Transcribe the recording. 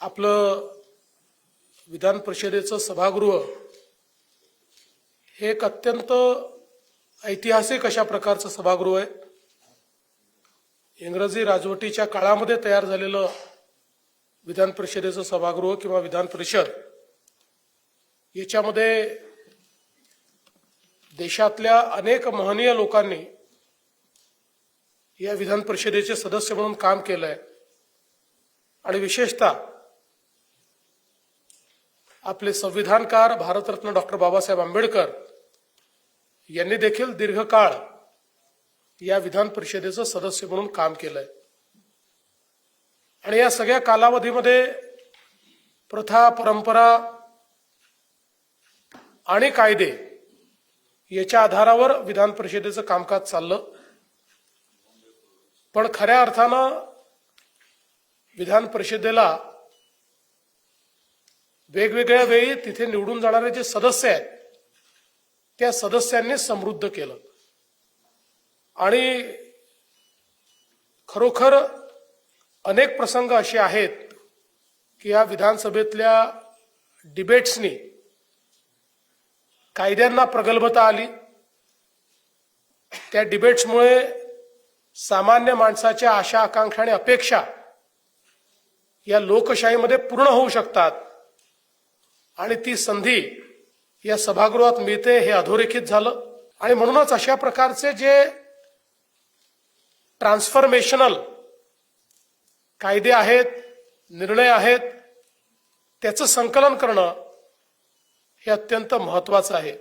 आपलं विधान परिषदेचं सभागृह हे एक अत्यंत ऐतिहासिक अशा प्रकारचं सभागृह आहे. इंग्रजी राजवटीच्या काळामध्ये तयार झालेलं विधान परिषदेचं सभागृह किंवा विधान परिषद याच्यामध्ये देशातल्या अनेक महनीय लोकांनी या विधान परिषदेचे सदस्य म्हणून काम केलं आहे आणि विशेषतः आपले संविधानकार भारतरत्न डॉक्टर बाबासाहेब आंबेडकर यांनी देखील दीर्घकाळ या विधान परिषदेचं सदस्य म्हणून काम केलंय. आणि या सगळ्या कालावधीमध्ये प्रथा परंपरा आणि कायदे याच्या आधारावर विधान परिषदेचं कामकाज चाललं. पण खऱ्या अर्थानं विधान परिषदेला वेगवेगळ्या वेळी तिथे निवडून जाणारे जे सदस्य आहेत त्या सदस्यांनी समृद्ध केलं. आणि खरोखर अनेक प्रसंग असे आहेत की या विधानसभेतल्या डिबेट्सनी कायद्यांना प्रगल्भता आली. त्या डिबेट्समुळे सामान्य माणसाच्या आशा आकांक्षा आणि अपेक्षा या लोकशाहीमध्ये पूर्ण होऊ शकतात. आणि ती संधी या सभागृहात मिळते हे अधोरेखित झालं. आणि म्हणूनच अशा प्रकारचे जे ट्रान्सफॉर्मेशनल कायदे आहेत निर्णय आहेत त्याचं संकलन करणं हे अत्यंत महत्वाचं आहे.